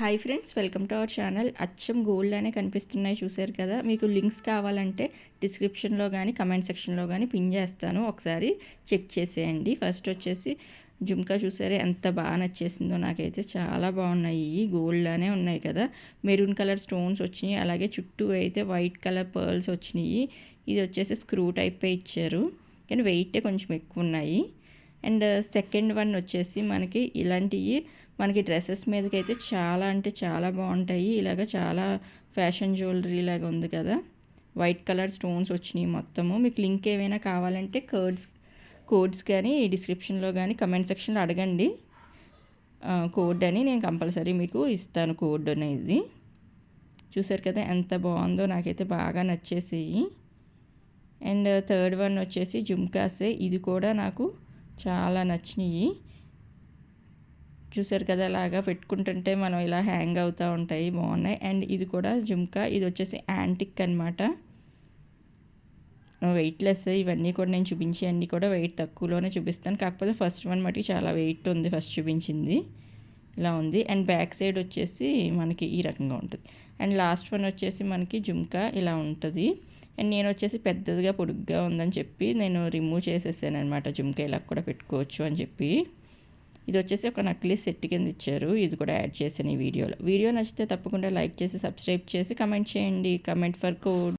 Hi friends welcome to our channel అచ్చం gold అనే కనిపిస్తున్నాయి చూసారు కదా? మీకు లింక్స్ కావాలంటే డిస్క్రిప్షన్లో కానీ కమెంట్ సెక్షన్లో కానీ పిన్ చేస్తాను. ఒకసారి చెక్ చేసేయండి. ఫస్ట్ వచ్చేసి జుమ్కా చూసారే ఎంత బాగా నచ్చేసిందో నాకైతే చాలా బాగున్నాయి. గోల్డ్లానే ఉన్నాయి కదా? మెరూన్ కలర్ స్టోన్స్ వచ్చినాయి అలాగే చుట్టూ అయితే వైట్ కలర్ పర్ల్స్ వచ్చినాయి. ఇది వచ్చేసి స్క్రూ టైపే ఇచ్చారు. కానీ వెయిటే కొంచెం ఎక్కువ ఉన్నాయి. అండ్ సెకండ్ వన్ వచ్చేసి మనకి ఇలాంటివి మనకి డ్రెస్సెస్ మీదకి అయితే చాలా అంటే చాలా బాగుంటాయి. ఇలాగ చాలా ఫ్యాషన్ జ్యువెలరీ లాగా ఉంది కదా. వైట్ కలర్ స్టోన్స్ వచ్చినాయి మొత్తము. మీకు లింక్ ఏమైనా కావాలంటే కర్డ్స్ కోడ్స్ కానీ డిస్క్రిప్షన్లో కానీ కమెంట్ సెక్షన్లో అడగండి. కోడ్ అని నేను కంపల్సరీ మీకు ఇస్తాను కోడ్ అనేది. చూసారు కదా ఎంత బాగుందో నాకైతే బాగా నచ్చేసేయి. అండ్ థర్డ్ వన్ వచ్చేసి జుమ్కాసే. ఇది కూడా నాకు చాలా నచ్చినాయి. చూసారు కదా అలాగా పెట్టుకుంటుంటే మనం ఇలా హ్యాంగ్ అవుతూ ఉంటాయి బాగున్నాయి. అండ్ ఇది కూడా జుమ్కా ఇది వచ్చేసి యాంటిక్ అనమాట వెయిట్లెస్ ఇవన్నీ కూడా నేను చూపించి అన్నీ కూడా వెయిట్ తక్కువలోనే చూపిస్తాను. కాకపోతే ఫస్ట్ వన్ మటుకు చాలా వెయిట్ ఉంది ఫస్ట్ చూపించింది. ఇలా ఉంది. అండ్ బ్యాక్ సైడ్ వచ్చేసి మనకి ఈ రకంగా ఉంటుంది. అండ్ లాస్ట్ వన్ వచ్చేసి మనకి జుమ్కా ఇలా ఉంటుంది. అండ్ నేను వచ్చేసి పెద్దదిగా పొడుగ్గా ఉందని చెప్పి నేను రిమూవ్ చేసేసాను అనమాట జుమ్కా ఇలా కూడా పెట్టుకోవచ్చు అని చెప్పి. ఇది వచ్చేసి ఒక నకిలీ సెట్ కింద ఇచ్చారు. ఇది కూడా యాడ్ చేశాను ఈ వీడియోలో. వీడియో నచ్చితే తప్పకుండా లైక్ చేసి సబ్స్క్రైబ్ చేసి కమెంట్ చేయండి. Comment for code.